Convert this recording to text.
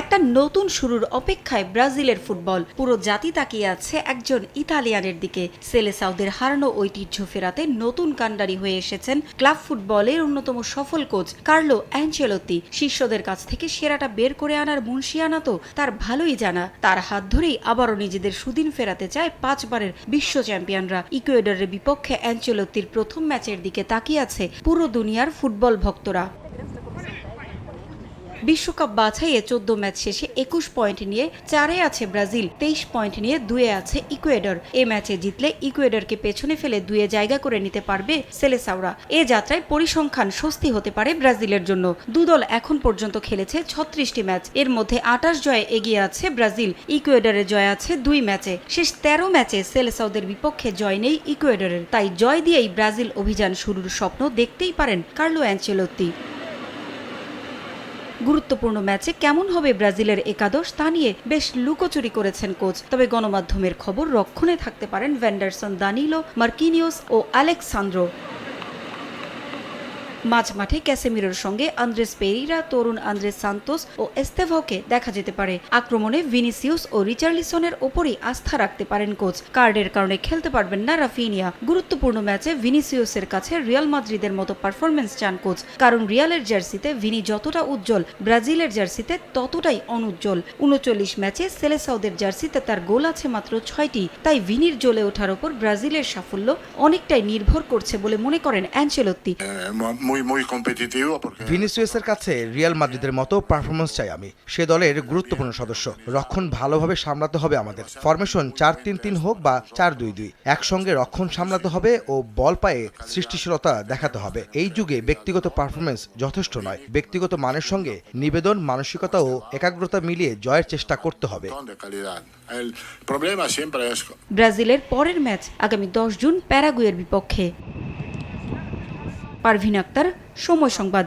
একটা নতুন শুরুর অপেক্ষায় ব্রাজিলের ফুটবল। পুরো জাতি তাকিয়ে আছে একজন ইতালিয়ানের দিকে। সেলেসাউদের হারানো ঐতিহ্য ফেরাতে নতুন কাণ্ডারি হয়ে এসেছেন ক্লাব ফুটবলের অন্যতম সফল কোচ কার্লো অ্যাঞ্চেলত্তি। শিষ্যদের কাছ থেকে সেরাটা বের করে আনার মুন্সিয়ানা তো তার ভালোই জানা। তার হাত ধরেই আবারও নিজেদের সুদিন ফেরাতে চায় পাঁচবারের বিশ্ব চ্যাম্পিয়নরা। ইকুয়েডরের বিপক্ষে অ্যাঞ্চেলত্তির প্রথম ম্যাচের দিকে তাকিয়ে আছে পুরো দুনিয়ার ফুটবল ভক্তরা। বিশ্বকাপ বাছাইয়ে চোদ্দ ম্যাচ শেষে একুশ পয়েন্ট নিয়ে চারে আছে ব্রাজিল, তেইশ পয়েন্ট নিয়ে দুয়ে আছে ইকুয়েডর। এ ম্যাচে জিতলে ইকুয়েডরকে পেছনে ফেলে দুয়ে জায়গা করে নিতে পারবে সেলেসাওরা এ যাত্রায় পরিসংখ্যান স্বস্তি হতে পারে ব্রাজিলের জন্য। দুদল এখন পর্যন্ত খেলেছে ছত্রিশটি ম্যাচ। এর মধ্যে আটাশ জয়ে এগিয়ে আছে ব্রাজিল, ইকুয়েডরের জয় আছে দুই ম্যাচে। শেষ তেরো ম্যাচে সেলেসাউদের বিপক্ষে জয় নেই ইকুয়েডরের। তাই জয় দিয়েই ব্রাজিল অভিযান শুরুর স্বপ্ন দেখতেই পারেন কার্লো অ্যাঞ্চেলোত্তি। গুরুত্বপূর্ণ ম্যাচে কেমন হবে ব্রাজিলের একাদশ তা নিয়ে বেশ লুকোচুরি করেছেন কোচ। তবে গণমাধ্যমের খবর রক্ষণে থাকতে পারেন ভ্যান্ডারসন, দানিলো মার্কিনিওস ও আলেক্সান্দ্রো। মাঝ মাঠে ক্যাসেমিরোর সঙ্গে আন্দ্রেস পেরিরা, তরুণ আন্দ্রেস সান্তোস ও এস্তেভাওকে দেখা যেতে পারে। আক্রমণে ভিনিসিউস ও রিচার্লিসনের ওপরই আস্থা রাখতে পারেন কোচ। কার্ডের কারণে খেলতে পারবেন না রাফিনিয়া। গুরুত্বপূর্ণ ম্যাচে ভিনিসিউসের কাছে রিয়াল মাদ্রিদের মতো পারফরমেন্স চান কোচ। কারণ রিয়ালের জার্সিতে ভিনি যতটা উজ্জ্বল, ব্রাজিলের জার্সিতে ততটাই অনুজ্জ্বল। উনচল্লিশ ম্যাচে সেলেসাউদের জার্সিতে তার গোল আছে মাত্র ছয়টি। তাই ভিনির জ্বলে ওঠার ওপর ব্রাজিলের সাফল্য অনেকটাই নির্ভর করছে বলে মনে করেন অ্যাঞ্চেলত্তি। Muy, muy competitivo porque ভিনিসিয়াসের কাছে রিয়াল মাদ্রিদের মতো পারফরমেন্স চাই আমি। সে দলের গুরুত্বপূর্ণ সদস্য। রক্ষণ ভালোভাবে সামলাতে হবে আমাদের। ফরমেশন চার তিন তিন হোক বা চার দুই দুই। একসঙ্গে রক্ষণ সামলাতে হবে ও বল পায়ে সৃষ্টিশীলতা দেখাতে হবে। এই যুগে ব্যক্তিগত পারফরমেন্স যথেষ্ট নয়। ব্যক্তিগত মানের সঙ্গে নিবেদন মানসিকতা ও একাগ্রতা মিলিয়ে জয়ের চেষ্টা করতে হবে। ব্রাজিলের পরের ম্যাচ আগামী দশ জুন প্যারাগুয়ের বিপক্ষে। পারভিন আক্তার সময় সংবাদ।